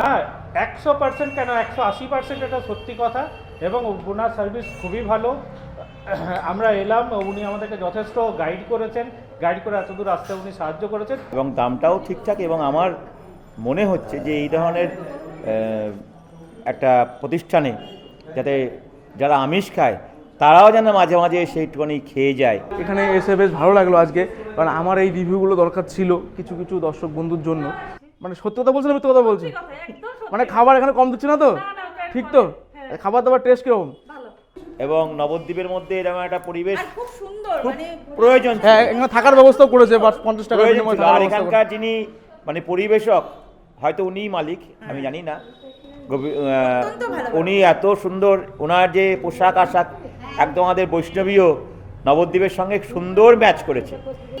না একশো পার্সেন্ট কেন? একশো আশি পার্সেন্ট এটা সত্যি কথা এবং ওনার সার্ভিস খুবই ভালো। আমরা এলাম উনি আমাদেরকে যথেষ্ট গাইড করেছেন। গাইড করে এতদূর আসতে উনি সাহায্য করেছেন। এবং দামটাও ঠিকঠাক এবং আমার মনে হচ্ছে যে এই ধরনের একটা প্রতিষ্ঠানে যাতে যারা আমিষ খায় তারাও যেন মাঝে মাঝে সেইটুকুনি খেয়ে যায়। এখানে এসে বেশ ভালো লাগল আজকে কারণ আমার এই রিভিউগুলো দরকার ছিল কিছু কিছু দর্শক বন্ধুর জন্য। মানে সত্যি কথা বলছি না মিথ্যে কথা বলছি? মানে খাবার এখানে কম দিচ্ছে না তো? ঠিক তো? খাবার দাবার টেস্ট কীরকম? এবং নবদ্বীপের মধ্যে এরকম একটা পরিবেশ খুব সুন্দর খুব মানে প্রয়োজন হ্যাঁ এখানে থাকার ব্যবস্থাও করেছে বা পঞ্চাশ টাকা আর ব্যবস্থা করেছে। এখানকার যিনি মানে পরিবেশক হয়তো উনিই মালিক আমি জানি না। উনি এত সুন্দর ওনার যে পোশাক আশাক একদম আমাদের বৈষ্ণবীয় নবদ্বীপের সঙ্গে সুন্দর ম্যাচ করেছে।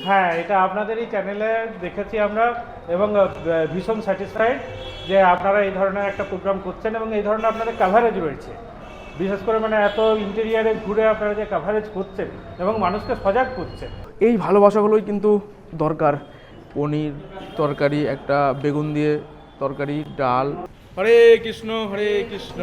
হ্যাঁ এটা আপনাদেরই চ্যানেলে দেখেছি আমরা এবং ভীষণ স্যাটিসফাইড যে আপনারা এই ধরনের একটা প্রোগ্রাম করছেন এবং এই ধরনের আপনাদের কাভারেজ রয়েছে। বিশেষ করে মানে এত ইন্টেরিয়ারে ঘুরে আপনারা যে কাভারেজ করছেন এবং মানুষকে সজাগ করছেন। এই ভালোবাসাগুলোই কিন্তু দরকার। পনির তরকারি একটা বেগুন দিয়ে তরকারি ডাল। হরে কৃষ্ণ হরে কৃষ্ণ।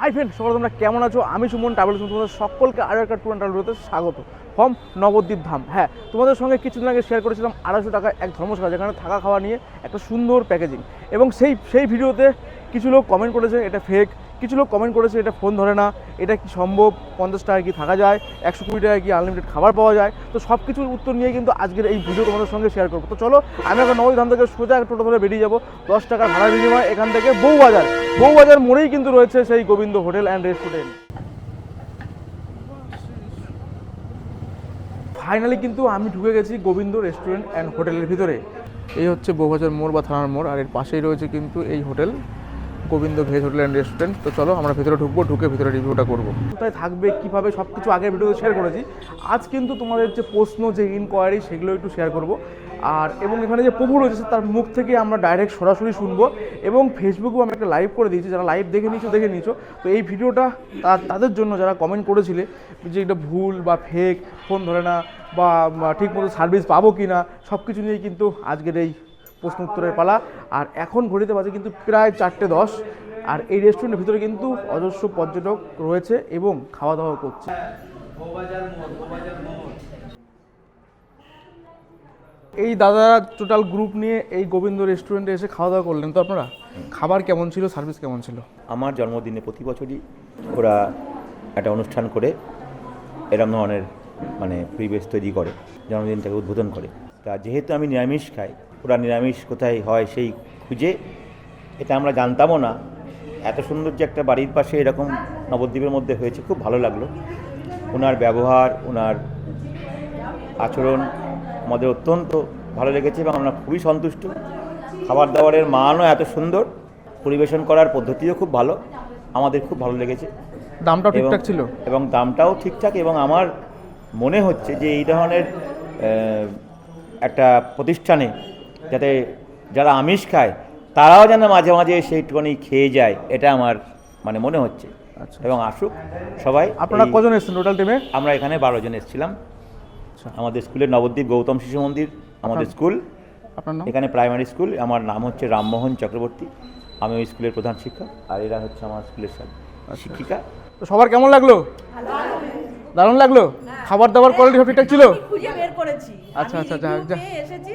হাই ফ্রেন্ড সকলে তোমরা কেমন আছো? আমি সুমন ট্রাভেল তোমাদের সকলকে আরও একটা ট্যুর অ্যান্ড ট্রাভেলতে স্বাগত। ফ্রম নবদ্বীপ ধাম। হ্যাঁ তোমাদের সঙ্গে কিছুদিন আগে শেয়ার করেছিলাম আড়াইশো টাকা এক ধর্মশালা, যেখানে থাকা খাওয়া নিয়ে একটা সুন্দর প্যাকেজিং এবং সেই সেই ভিডিওতে কিছু লোক কমেন্ট করেছে, এটা ফেক কিছু লোক কমেন্ট করেছে, এটা ফোন ধরে না, এটা কি সম্ভব? পঞ্চাশ টাকা কি থাকা যায়? একশো কুড়ি টাকা কি আনলিমিটেড খাবার পাওয়া যায়? তো সব কিছুর উত্তর নিয়ে কিন্তু আজকের এই ভিডিও তোমাদের সঙ্গে শেয়ার করব। তো চলো, আমি এখন নবী ধাম থেকে সোজা টোটো ধরে বেরিয়ে যাব। দশ টাকার ভাড়া বিনিময় এখান থেকে বউবাজার। বউবাজার মোড়েই কিন্তু রয়েছে সেই Govinda hotel and restaurant finally কিন্তু আমি ঢুকে গেছি গোবিন্দ রেস্টুরেন্ট অ্যান্ড হোটেলের ভিতরে। এই হচ্ছে বউবাজার মোড় বা থানার মোড়, আর এর পাশেই রয়েছে কিন্তু এই hotel. Govinda veg hotel and restaurant. তো চলো, আমরা ভেতরে ঢুকবো, ঢুকে ভিতরে রিভিউটা করব। কোথায় থাকবে, কীভাবে সব কিছু আগের ভিডিওতে শেয়ার করেছি, আজ কিন্তু তোমাদের যে প্রশ্ন, যে ইনকোয়ারি সেগুলো একটু শেয়ার করব। আর, এবং এখানে যে প্রভু রয়েছে, তার মুখ থেকে আমরা ডাইরেক্ট সরাসরি শুনব, এবং ফেসবুকেও আমি একটা লাইভ করে দিয়েছি, যারা লাইভ দেখে নিয়েছো দেখে নিয়েছো। তো এই ভিডিওটা তাদের জন্য যারা কমেন্ট করেছিলে, যে এটা ভুল বা ফেক ফোন ধরে না, বা ঠিক মতো সার্ভিস পাবো কি না সব কিছু নিয়ে কিন্তু আজকের এই প্রশ্ন উত্তরের পালা। আর এখন ঘড়িতে বাজে কিন্তু প্রায় চারটে দশ। আর এই রেস্টুরেন্টের ভিতরে কিন্তু অজস্র পর্যটক রয়েছে এবং খাওয়া দাওয়া করছে। এই দাদারা টোটাল গ্রুপ নিয়ে এই গোবিন্দ রেস্টুরেন্টে এসে খাওয়া দাওয়া করলেন। তো আপনারা, খাবার কেমন ছিল সার্ভিস কেমন ছিল? আমার জন্মদিনে প্রতি বছরই ওরা একটা অনুষ্ঠান করে, এরম ধরনের মানে পরিবেশ তৈরি করে, জন্মদিনটাকে উদ্বোধন করে। তা যেহেতু আমি নিরামিষ খাই ওরা নিরামিষ কোথায় হয় সেই খুঁজে এটা আমরা জানতামও না। এত সুন্দর যে একটা বাড়ির পাশে এরকম নবদ্বীপের মধ্যে হয়েছে খুব ভালো লাগল। ওনার ব্যবহার ওনার আচরণ আমাদের অত্যন্ত ভালো লেগেছে এবং আমরা খুবই সন্তুষ্ট। খাবার দাবারের মানও এত সুন্দর পরিবেশন করার পদ্ধতিও খুব ভালো আমাদের খুব ভালো লেগেছে। দামটাও ঠিকঠাক ছিল? এবং দামটাও ঠিকঠাক এবং আমার মনে হচ্ছে যে এই ধরনের একটা প্রতিষ্ঠানে যাতে যারা আমিষ খায় তারাও যেন মাঝে মাঝে সেইটুকুনি খেয়ে যায় এটা আমার মানে মনে হচ্ছে। আচ্ছা। এবং আসুক সবাই আপনারা কজন এসেছেন টোটাল টিমে আমরা এখানে বারো জন এসেছিলাম। আচ্ছা। আমাদের স্কুলের নবদ্বীপ গৌতম শিশু মন্দির আমাদের স্কুল। আপনার নাম? এখানে প্রাইমারি স্কুল আমার নাম হচ্ছে রামমোহন চক্রবর্তী। আমি ওই স্কুলের প্রধান শিক্ষক আর এরা হচ্ছে আমার স্কুলের সব শিক্ষিকা। তো সবার কেমন লাগল? দারুণ লাগল? খাবার দাবার কোয়ালিটি সব ঠিকঠাক ছিল? আমি খুঁজে বের করেছি। আচ্ছা, আচ্ছা, যাক, যাক।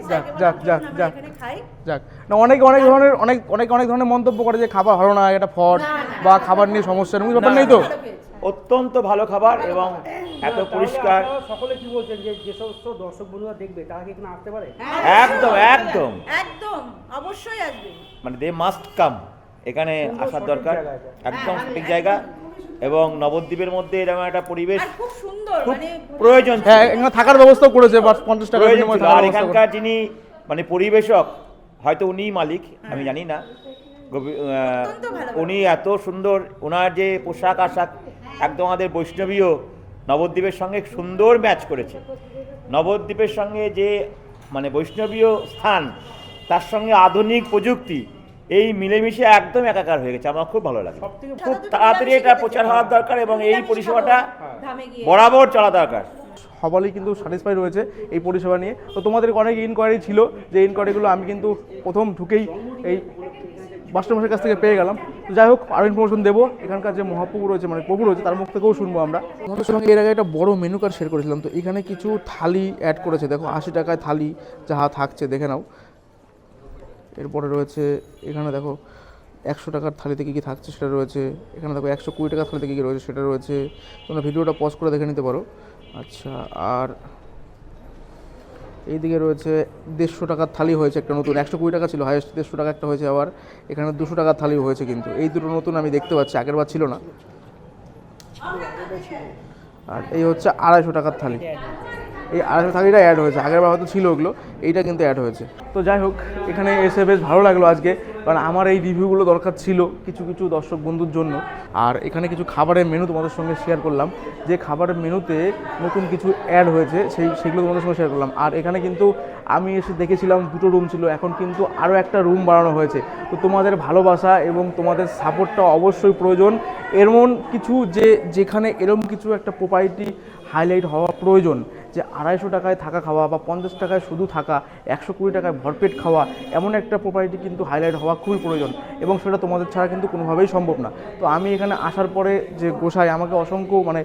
যাক, যাক, যাক, যাক। যাক না অনেক অনেক ধরনের অনেক অনেক অনেক ধরনের মন্তব্য করে যে খাবার ভালো না এটা ফট বা খাবার নিয়ে সমস্যা এরকম ব্যাপার নেই তো অত্যন্ত ভালো খাবার এবং এত পরিষ্কার সকলে কি বলছেন যে যে সমস্ত দর্শক বন্ধুরা দেখবে তারা কি এখানে আসতে পারে একদম একদম একদম অবশ্যই আসবে মানে দে মাস্ট কাম এখানে আসার দরকার একদম সঠিক জায়গা এবং নবদ্বীপের মধ্যে এরকম একটা পরিবেশ খুব সুন্দর খুব মানে প্রয়োজন হ্যাঁ থাকার ব্যবস্থাও করেছে পঞ্চাশ টাকা আর এখানকার যিনি মানে পরিবেশক হয়তো উনিই মালিক আমি জানি না। উনি এত সুন্দর ওনার যে পোশাক আশাক একদম আমাদের বৈষ্ণবীয় নবদ্বীপের সঙ্গে সুন্দর ম্যাচ করেছে। নবদ্বীপের সঙ্গে যে মানে বৈষ্ণবীয় স্থান তার সঙ্গে আধুনিক প্রযুক্তি এই মিলেমিশে একদম একাকার হয়ে গেছে আমার খুব ভালো লাগে। খুব তাড়াতাড়ি এটা প্রচার হওয়ার দরকার এবং এই পরিষেবাটা বরাবর চলা দরকার। সবারই কিন্তু স্যাটিসফাই রয়েছে এই পরিষেবা নিয়ে। তো তোমাদের অনেক ইনকোয়ারি ছিল যে ইনকোয়ারিগুলো আমি কিন্তু প্রথম ঢুকেই এই মাস্টারমশাইয়ের কাছ থেকে পেয়ে গেলাম। তো যাই হোক আরও ইনফরমেশন দেবো। এখানকার যে মহাপ্রভু রয়েছে মানে প্রভু রয়েছে তার মুখ থেকেও শুনব আমরা। আমাদের সঙ্গে এর আগে একটা বড় মেনু কার্ড শেয়ার করেছিলাম তো এখানে কিছু থালি অ্যাড করেছে। দেখো আশি টাকায় থালি যাহা থাকছে দেখে নাও। এরপরে রয়েছে, এখানে দেখো, একশো টাকার থালিতে কী কী থাকছে সেটা রয়েছে, এখানে দেখো একশো কুড়ি টাকার থালিতে কী কী রয়েছে সেটা রয়েছে, তোমরা ভিডিওটা পজ করে দেখে নিতে পারো। আচ্ছা আর এইদিকে রয়েছে, দেড়শো টাকার থালি হয়েছে একটা নতুন, একশো কুড়ি টাকা ছিল হায়েস্ট দেড়শো টাকা একটা হয়েছে আবার, এখানে দুশো টাকার থালি হয়েছে কিন্তু, এই দুটো নতুন আমি দেখতে পাচ্ছি, আগের বার ছিল না। আর এই হচ্ছে আড়াইশো টাকার থালি। এই আড়াইশো থালিটা অ্যাড হয়েছে আগের বার হয়তো ছিল ওগুলো, এইটা কিন্তু অ্যাড হয়েছে। তো যাই হোক, এখানে এসে বেশ ভালো লাগল আজকে, কারণ আমার এই রিভিউগুলো দরকার ছিল কিছু কিছু দর্শক বন্ধুর জন্য। আর এখানে কিছু খাবারের মেনু তোমাদের সঙ্গে শেয়ার করলাম। যে খাবারের মেনুতে নতুন কিছু অ্যাড হয়েছে, সেই, সেগুলো তোমাদের সঙ্গে শেয়ার করলাম। আর এখানে কিন্তু আমি এসে দেখেছিলাম দুটো রুম ছিল, এখন কিন্তু আরও একটা রুম বানানো হয়েছে। তো তোমাদের ভালোবাসা এবং তোমাদের সাপোর্টটা অবশ্যই প্রয়োজন। এমন কিছু যে, যেখানে এরম কিছু একটা প্রোপার্টি হাইলাইট হওয়া প্রয়োজন যে আড়াইশো টাকায় থাকা খাওয়া বা পঞ্চাশ টাকায় শুধু থাকা, একশো কুড়ি টাকায় ভরপেট খাওয়া, এমন একটা প্রোপার্টি কিন্তু হাইলাইট হওয়া খুবই প্রয়োজন এবং সেটা তোমাদের ছাড়া কিন্তু কোনোভাবেই সম্ভব না। তো আমি এখানে আসার পরে যে গোসাই আমাকে অসংখ্য মানে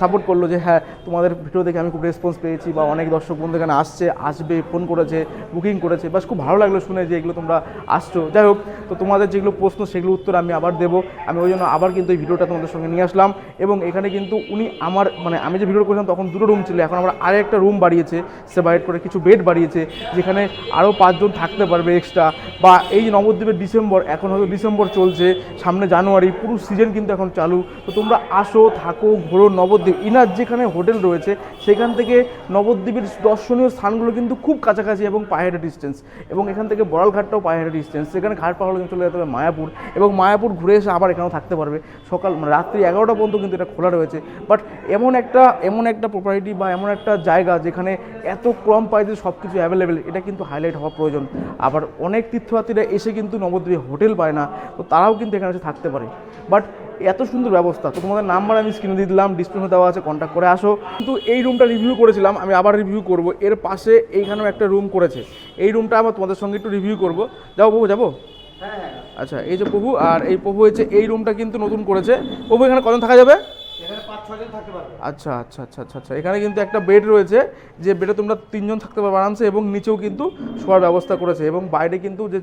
সাপোর্ট করল যে হ্যাঁ তোমাদের ভিডিও দেখে আমি খুব রেসপন্স পেয়েছি বা অনেক দর্শক বন্ধু এখানে আসছে, আসবে ফোন করেছে বুকিং করেছে। বাস খুব ভালো লাগল শুনে যে এগুলো তোমরা আসছো। যাই হোক, তো তোমাদের যেগুলো প্রশ্ন সেগুলো উত্তর আমি আবার দেবো। আমি ওই জন্য আবার কিন্তু এই ভিডিওটা তোমাদের সঙ্গে নিয়ে আসলাম এবং এখানে কিন্তু উনি আমার মানে আমি যে ভিডিও করেছিলাম তখন দুটো রুম ছিল, এখন আমরা আরও একটা রুম বাড়িয়েছে সেপারেট করে কিছু বেড বাড়িয়েছে, যেখানে আরও পাঁচজন থাকতে পারবে এক্সট্রা বা এই নবদ্বীপের ডিসেম্বর, এখন হয়তো ডিসেম্বর চলছে, সামনে জানুয়ারি, পুরো সিজন কিন্তু এখন চালু। তো তোমরা আসো, থাকো, ঘোরো নবদ্বীপ। ইনার যেখানে হোটেল রয়েছে, সেখান থেকে নবদ্বীপের দর্শনীয় স্থানগুলো কিন্তু খুব কাছাকাছি এবং পাহাড়ের ডিস্টেন্স এবং এখান থেকে বড়ালঘাটটাও পাহাড়ের ডিস্টেন্স সেখানে ঘাট পাহাড় চলে যেতে হবে মায়াপুর। এবং মায়াপুর ঘুরে এসে আবার এখানেও থাকতে পারবে। সকাল মানে রাত্রি এগারোটা পর্যন্ত কিন্তু এটা খোলা রয়েছে। বাট এমন একটা এমন একটা প্রপার্টি বা এমন একটা জায়গা যেখানে এত কম প্রাইসে সব কিছু অ্যাভেলেবেল এটা কিন্তু হাইলাইট হওয়া প্রয়োজন। আবার অনেক তীর্থযাত্রীরা এসে কিন্তু নবদ্বীপে হোটেল পায় না তো তারাও কিন্তু এখানে এসে থাকতে পারে। বাট এত সুন্দর ব্যবস্থা তো তোমাদের নাম্বার আমি স্ক্রিনে দিয়ে দিলাম ডিসপ্লে দেওয়া আছে কন্ট্যাক্ট করে আসো। কিন্তু এই রুমটা রিভিউ করেছিলাম আমি আবার রিভিউ করব। এর পাশে এইখানেও একটা রুম করেছে। এই রুমটা আমার তোমাদের সঙ্গে একটু রিভিউ করব। যাও বাবু যাব? আচ্ছা এই যে প্রভু আর এই প্রভু হচ্ছে এই রুমটা কিন্তু নতুন করেছে। প্রভু এখানে কজন থাকা যাবে? আচ্ছা আচ্ছা আচ্ছা আচ্ছা আচ্ছা। এখানে কিন্তু একটা বেড রয়েছে, যে বেডে তোমরা তিনজন থাকতে পারবে আরামসে এবং নিচেও কিন্তু শোয়ার ব্যবস্থা করেছে এবং বাইরে কিন্তু যে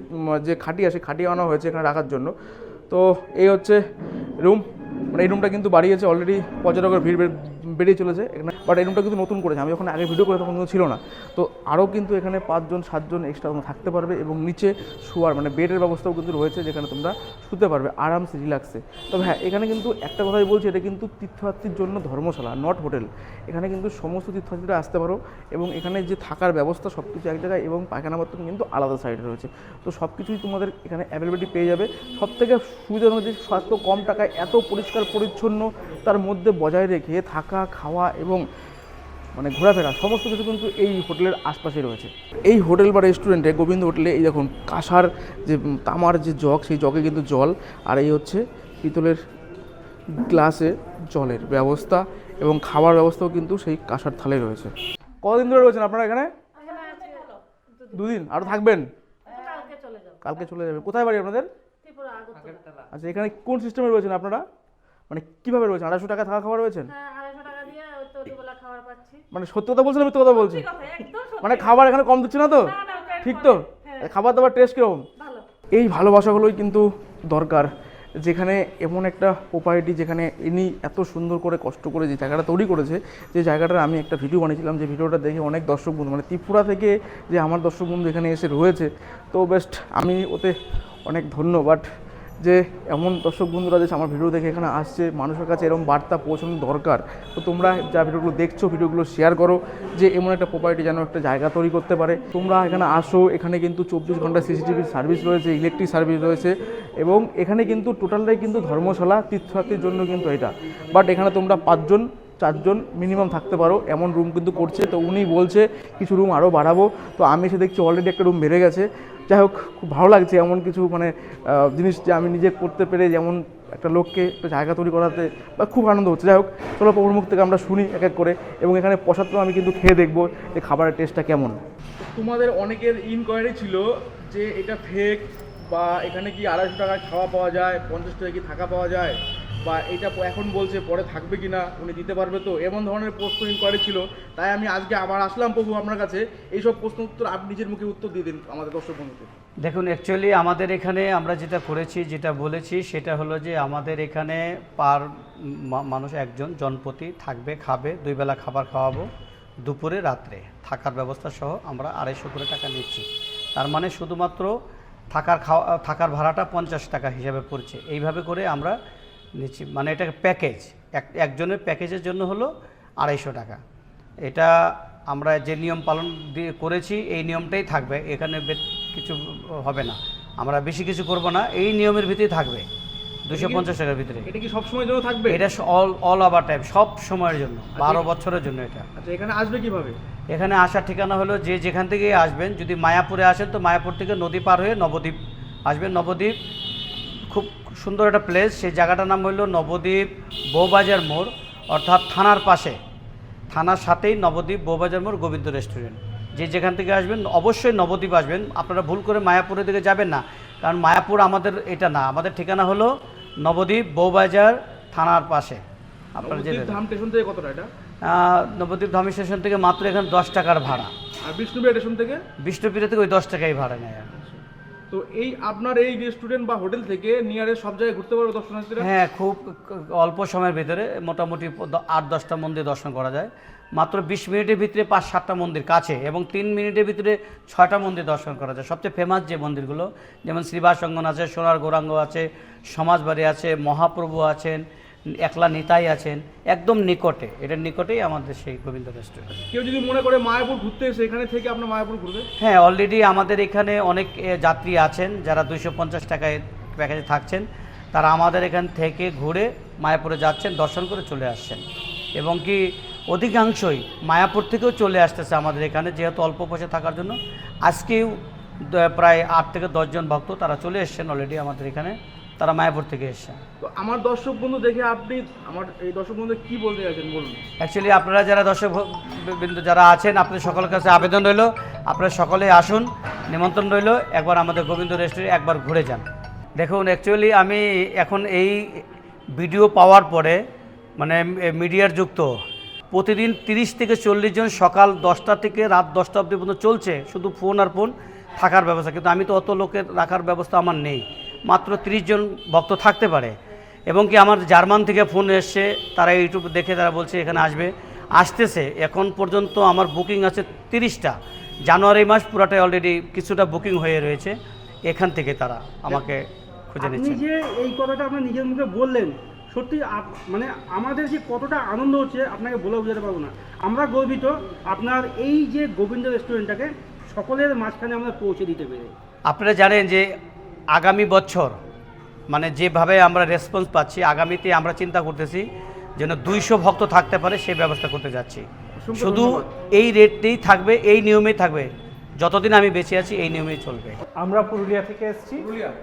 যে খাটিয়া সে খাটিয়া আনা হয়েছে এখানে রাখার জন্য। তো এই হচ্ছে রুম মানে এই রুমটা কিন্তু বাড়িয়েছে অলরেডি পর্যটকের ভিড় বেড়ে- চলেছে। এখানে বাট রুমটা কিন্তু নতুন করেছে। আমি যখন আগে ভিডিও করে তখন কিন্তু ছিল না। তো আরও কিন্তু এখানে পাঁচজন, সাতজন এক্সট্রা থাকতে পারবে এবং নিচে শোয়ার মানে বেডের ব্যবস্থাও কিন্তু রয়েছে যেখানে তোমরা শুতে পারবে আরামসে রিল্যাক্সে তবে হ্যাঁ এখানে কিন্তু একটা কথাই বলছি, এটা কিন্তু তীর্থযাত্রীর জন্য ধর্মশালা নট হোটেল এখানে কিন্তু সমস্ত তীর্থযাত্রীরা আসতে পারো এবং এখানে যে থাকার ব্যবস্থা সব কিছু এক জায়গায় এবং পায়খানা বাথরুম কিন্তু আলাদা সাইডে রয়েছে। তো সব কিছুই তোমাদের এখানে অ্যাভেলেবিলিটি পেয়ে যাবে। সব থেকে সুবিধাজনক যে স্বাস্থ্য কম টাকায় এত পরিষ্কার, পরিচ্ছন্ন তার মধ্যে বজায় রেখে থাকা খাওয়া এবং মানে ঘোরাফেরা সমস্ত কিছু কিন্তু এই হোটেলের আশপাশে রয়েছে। এই হোটেল বা রেস্টুরেন্টে গোবিন্দ হোটেলে এই দেখুন কাঁসার যে তামার যে জগ সেই জগে কিন্তু জল আর এই হচ্ছে পিতলের গ্লাসে জলের ব্যবস্থা এবং খাবার ব্যবস্থাও কিন্তু সেই কাঁসার থালে রয়েছে। কদিন ধরে রয়েছেন আপনারা এখানে? দুদিন আরও থাকবেন? কালকে চলে যাবে কোথায় বাড়ি আপনাদের? আচ্ছা এখানে কোন সিস্টেমে রয়েছেন আপনারা? মানে কীভাবে রয়েছেন? আড়াইশো টাকা থাকা খাওয়া রয়েছেন হ্যাঁ আড়াইশো টাকা দিয়ে ওই তো দুবেলা খাবার পাচ্ছি মানে সত্যি কথা বলছেন মিথ্যে কথা একদম মানে খাবার এখানে কম দিচ্ছে না তো? না, না, ঠিক তো? হ্যাঁ। খাবার দাবার টেস্ট কীরকম? এই ভালোবাসাগুলোই কিন্তু দরকার যেখানে এমন একটা প্রপার্টি যেখানে ইনি এত সুন্দর করে কষ্ট করে যে জায়গাটা তৈরি করেছে যে জায়গাটার আমি একটা ভিডিও বানিয়েছিলাম যে ভিডিওটা দেখে অনেক দর্শক বন্ধু মানে ত্রিপুরা থেকে যে আমার দর্শক বন্ধু এখানে এসে রয়েছে তো বেস্ট আমি ওতে অনেক ধন্য বাট যে এমন দর্শক বন্ধুরা যে আমার ভিডিও দেখে এখানে আসছে, মানুষের কাছে এরকম বার্তা পৌঁছানো দরকার। তো তোমরা যা ভিডিওগুলো দেখছ, ভিডিওগুলো শেয়ার করো যে এমন একটা প্রপার্টি যেন একটা জায়গা তৈরি করতে পারে। তোমরা এখানে আসো, এখানে কিন্তু চব্বিশ ঘণ্টা সিসিটিভি সার্ভিস রয়েছে ইলেকট্রিক সার্ভিস রয়েছে এবং এখানে কিন্তু টোটালটাই কিন্তু ধর্মশালা, তীর্থযাত্রীর জন্য কিন্তু এটা। বাট এখানে তোমরা পাঁচজন, চারজন মিনিমাম থাকতে পারো, এমন রুম কিন্তু করছে। তো উনি বলছে, কিছু রুম আরও বাড়াবো। তো আমি এসে দেখছি অলরেডি একটা রুম বেড়ে গেছে। যাই হোক, খুব ভালো লাগছে এমন কিছু মানে জিনিস যে আমি নিজে করতে পেরে যেমন একটা লোককে একটা জায়গা তৈরি করাতে বা খুব আনন্দ হচ্ছে। যাই হোক, চলো প্রভুর মুখ থেকে আমরা শুনি এক এক করে এবং এখানে প্রসাদ তো আমি কিন্তু খেয়ে দেখব যে খাবারের টেস্টটা কেমন। তোমাদের অনেকের ইনকোয়ারি ছিল যে এটা ফেক বা এখানে কি আড়াইশো টাকায় খাওয়া পাওয়া যায়, পঞ্চাশ টাকা কি থাকা পাওয়া যায়? বা এটা এখন বলছে, পরে থাকবে কি না উনি দিতে পারবে তো, এমন ধরনের প্রশ্ন ইনকোয়ারি ছিল। তাই আমি আজকে আবার আসলাম প্রভু আপনার কাছে। এইসব প্রশ্ন উত্তর আপনি নিজের মুখে উত্তর দিয়ে দিন আমাদের দর্শক বন্ধুকে দেখুন অ্যাকচুয়ালি আমাদের এখানে আমরা যেটা করেছি, যেটা বলেছি, সেটা হলো যে আমাদের এখানে পার মানুষ একজন জনপ্রতি থাকবে, খাবে, দুই বেলা খাবার খাওয়াবো দুপুরে, রাত্রে। থাকার ব্যবস্থা সহ আমরা আড়াইশো করে টাকা নিচ্ছি। তার মানে শুধুমাত্র থাকার খাওয়া, থাকার ভাড়াটা পঞ্চাশ টাকা হিসাবে পড়ছে। এইভাবে করে আমরা নিচ্ছি। মানে এটা প্যাকেজ। এক একজনের প্যাকেজের জন্য হলো আড়াইশো টাকা। এটা আমরা যে নিয়ম পালন দিয়ে করেছি এই নিয়মটাই থাকবে। এখানে কিছু হবে না। আমরা বেশি কিছু করব না। এই নিয়মের ভিতরে থাকবে। দুশো পঞ্চাশ টাকার ভিতরে। এটা কি সবসময়ের জন্য থাকবে? এটা অল অল ওভার টাইম সব সময়ের জন্য। বারো বছরের জন্য এটা। আচ্ছা এখানে আসবে কীভাবে? এখানে আসার ঠিকানা হলো যে যেখান থেকে আসবেন যদি মায়াপুরে আসেন তো মায়াপুর থেকে নদী পার হয়ে নবদ্বীপ আসবেন। নবদ্বীপ খুব সুন্দর একটা প্লেস সেই জায়গাটার নাম হলো নবদ্বীপ বৌবাজার মোড় অর্থাৎ থানার পাশে। থানার সাথেই নবদ্বীপ বৌবাজার মোড় গোবিন্দ রেস্টুরেন্ট যে যেখান থেকে আসবেন অবশ্যই নবদ্বীপ আসবেন। আপনারা ভুল করে মায়াপুরের দিকে যাবেন না কারণ মায়াপুর আমাদের এটা না আমাদের ঠিকানা হলো নবদ্বীপ বৌবাজার থানার পাশে। আপনারা যে ধাম স্টেশন থেকে কতটা এটা? নবদ্বীপ ধামি স্টেশন থেকে মাত্র এখানে দশ টাকার ভাড়া। আর বিষ্ণুবিয়া স্টেশন থেকে? বিষ্ণুপীঠে থেকে ওই দশ টাকাই ভাড়া নেয়। তো এই আপনার এই রেস্টুরেন্ট বা হোটেল থেকে নিয়ারেস্ট সব জায়গায় ঘুরতে পারবে দর্শনার্থীরা? হ্যাঁ খুব অল্প সময়ের ভিতরে মোটামুটি আট, দশটা মন্দির দর্শন করা যায়। মাত্র বিশ মিনিটের ভিতরে পাঁচ, সাতটা মন্দির কাছে এবং তিন মিনিটের ভিতরে ছয়টা মন্দির দর্শন করা যায়। সবচেয়ে ফেমাস যে মন্দিরগুলো, যেমন শ্রীবাসঙ্গন আছে, সোনার গৌরাঙ্গ আছে, সমাজবাড়ি আছে, মহাপ্রভু আছেন একলা নিতাই আছেন একদম নিকটে। এটার নিকটেই আমাদের সেই গোবিন্দ রেস্টুরেন্ট। কেউ যদি মনে করে মায়াপুর ঘুরতে এসে এখানে থেকে আপনার মায়াপুর ঘুরবে? হ্যাঁ অলরেডি আমাদের এখানে অনেক যাত্রী আছেন যারা দুইশো পঞ্চাশ টাকায় প্যাকেজে থাকছেন। তারা আমাদের এখান থেকে ঘুরে মায়াপুরে যাচ্ছেন দর্শন করে চলে আসছেন। এবং কি অধিকাংশই মায়াপুর থেকেও চলে আসতেছে আমাদের এখানে যেহেতু অল্প পয়সা থাকার জন্য। আজকেও প্রায় আট থেকে দশজন ভক্ত তারা চলে এসছেন অলরেডি আমাদের এখানে। তারা মায়াপুর থেকে এসছেন তো আমার দর্শক বন্ধু দেখে আপনি আমার এই দর্শক বন্ধু কি বলতে চাইছেন বলুন? অ্যাকচুয়ালি আপনারা যারা দর্শক বিন্দু যারা আছেন আপনাদের সকলের কাছে আবেদন রইল। আপনারা সকলে আসুন নিমন্ত্রণ রইল। একবার আমাদের গোবিন্দ রেস্টুরেন্ট একবার ঘুরে যান। দেখুন অ্যাকচুয়ালি আমি এখন এই ভিডিও পাওয়ার পরে মানে মিডিয়ার যুক্ত প্রতিদিন তিরিশ থেকে চল্লিশ জন সকাল দশটা থেকে রাত দশটা অবধি পর্যন্ত চলছে। শুধু ফোন আর ফোন থাকার ব্যবস্থা। কিন্তু আমি তো অত লোকের রাখার ব্যবস্থা আমার নেই। মাত্র তিরিশ জন ভক্ত থাকতে পারে। এবং কি আমার জার্মান থেকে ফোন এসছে তারা ইউটিউব দেখে তারা বলছে এখানে আসবে। আসতেছে এখন পর্যন্ত আমার বুকিং আছে তিরিশটা। জানুয়ারি মাস পুরাটাই অলরেডি কিছুটা বুকিং হয়ে রয়েছে। এখান থেকে তারা আমাকে খুঁজে নিচ্ছেন। যে এই কথাটা আপনার নিজের মুখে বললেন সত্যি মানে আমাদের যে কতটা আনন্দ হচ্ছে আপনাকে বলে বোঝাতে পারব না। আমরা গর্বিত আপনার এই যে গোবিন্দ রেস্টুরেন্টটাকে সকলের মাঝখানে আমরা পৌঁছে দিতে পেরে। আপনারা জানেন যে আগামী বছর মানে যেভাবে আমরা রেসপন্স পাচ্ছি আগামীতে আমরা চিন্তা করতেছি যেন দুইশো ভক্ত থাকতে পারে সেই ব্যবস্থা করতে যাচ্ছি। শুধু এই রেটতেই থাকবে এই নিয়মেই থাকবে। যতদিন আমি বেঁচে আছি এই নিয়মেই চলবে। আমরা পুরুলিয়া থেকে এসেছি।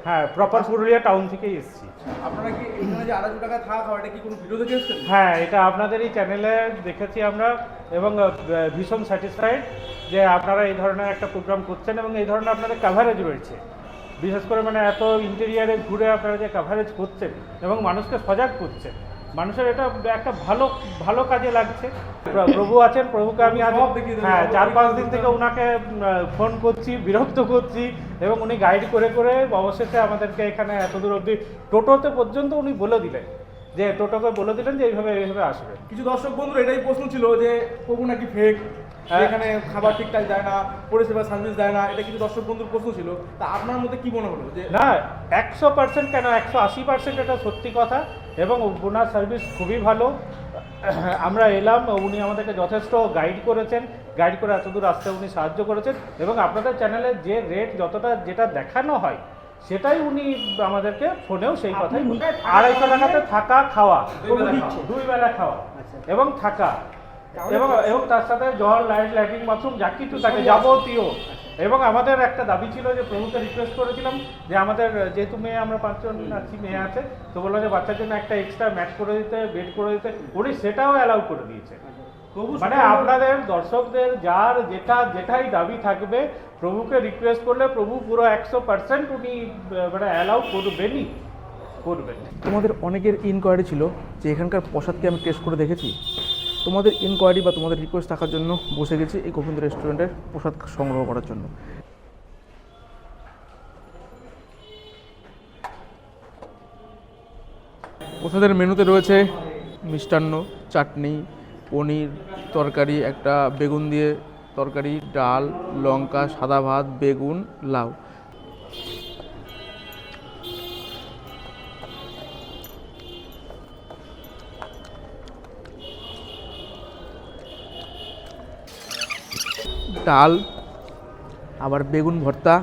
হ্যাঁ প্রপার পুরুলিয়া টাউন থেকেই এসেছি। আপনারা কি এখানে যে আড়াইশো টাকা থাকা এটা কি কোনো ভিডিও দেখে এসছেন হ্যাঁ এটা আপনাদের এই চ্যানেলে দেখেছি আমরা এবং ভীষণ স্যাটিসফাইড যে আপনারা এই ধরনের একটা প্রোগ্রাম করছেন এবং এই ধরনের আপনাদের কাভারেজ রয়েছে। বিশেষ করে মানে এত ইন্টেরিয়ারে ঘুরে আপনারা যে কাভারেজ করছেন এবং মানুষকে সজাগ করছেন মানুষের এটা একটা ভালো ভালো কাজে লাগছে। প্রভু আছেন প্রভুকে আমি হ্যাঁ চার পাঁচ দিন থেকে ওনাকে ফোন করছি বিরক্ত করছি এবং উনি গাইড করে করে অবশেষে আমাদেরকে এখানে এত দূর অবধি টোটোতে পর্যন্ত উনি বলে দিলেন। যে টোটোকে বলে দিলেন যে এইভাবে এইভাবে আসবে। কিছু দর্শক বন্ধুর এটাই প্রশ্ন ছিল যে প্রভু নাকি ফেক হ্যাঁ। এখানে খাবার ঠিকঠাক দেয় না পরিষেবা সার্ভিস দেয় না এটা কিছু দর্শক বন্ধুর প্রশ্ন ছিল। তা আপনার মধ্যে কি মনে হলো যে না একশো পার্সেন্ট কেন একশো আশি পার্সেন্ট এটা সত্যি কথা এবং ওনার সার্ভিস খুবই ভালো। আমরা এলাম উনি আমাদেরকে যথেষ্ট গাইড করেছেন। গাইড করে এত দূর আসতে উনি সাহায্য করেছেন। এবং আপনাদের চ্যানেলে যে রেট যতটা যেটা দেখানো হয় সেটাই উনি আমাদেরকে ফোনেও সেই কথাই আড়াইশো টাকাতে থাকা খাওয়া। দুই বেলা খাওয়া। এবং থাকা। এবং এবং তার সাথে জল লাইট লাইটিং বাথরুম যা কিছু থাকে যাবতীয়। এবং আমাদের একটা দাবি ছিল যে প্রভুকে রিকোয়েস্ট করেছিলাম যে আমাদের যেহেতু মেয়ে আমরা পাঁচজন আছি মেয়ে আছে তো বলল যে বাচ্চার জন্য একটা এক্সট্রা ম্যাট করে দিতে বেড করে দিতে। উনি সেটাও অ্যালাউ করে দিয়েছে। মানে আপনাদের দর্শকদের যার যেটা যেটাই দাবি থাকবে প্রভুকে রিকোয়েস্ট করলে প্রভু পুরো একশো পার্সেন্ট উনি মানে অ্যালাউ করবেনই করবেন। তোমাদের অনেকের ইনকোয়ারি ছিল যে এখানকার প্রসাদকে আমি টেস্ট করে দেখেছি। তোমাদের ইনকোয়ারি বা তোমাদের রিকোয়েস্ট থাকার জন্য বসে গেছি এই গোবিন্দ রেস্টুরেন্টের প্রসাদ সংগ্রহ করার জন্য। প্রসাদের মেনুতে রয়েছে মিষ্টান্ন চাটনি পনির তরকারি একটা বেগুন দিয়ে তরকারি ডাল লঙ্কা সাদা ভাত বেগুন লাউ। ডাল আবার বেগুন ভর্তা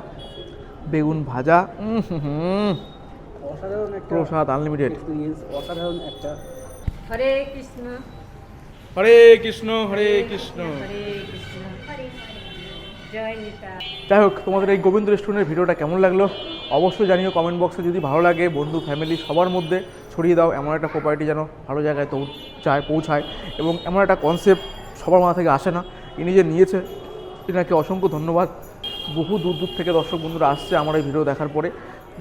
বেগুন ভাজা। প্রসাদ আনলিমিটেড অসাধারণ একটা হরে কৃষ্ণ। হরে কৃষ্ণ হরে কৃষ্ণ। যাই হোক, তোমাদের এই গোবিন্দ রেস্টুরেন্টের ভিডিওটা কেমন লাগল? অবশ্যই জানিও কমেন্ট বক্সে যদি ভালো লাগে, বন্ধু ফ্যামিলি সবার মধ্যে ছড়িয়ে দাও। এমন একটা প্রপার্টি যেন ভালো জায়গায় তো চায় পৌঁছায়। এবং এমন একটা কনসেপ্ট সবার মাথা থেকে আসে না। ইনি যে নিয়েছে এনাকে অসংখ্য ধন্যবাদ। বহু দূর দূর থেকে দর্শক বন্ধুরা আসছে আমার এই ভিডিও দেখার পরে।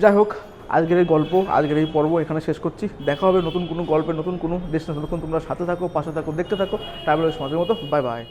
যাই হোক আজকের এই গল্প, আজকের এই পর্ব এখানে শেষ করছি। দেখা হবে নতুন কোনো গল্পের নতুন কোনো ডেস্টিনেশন নতুন তোমরা সাথে থাকো, পাশে থাকো, দেখতে থাকো। তারপরে সমাজের মতো বাই বাই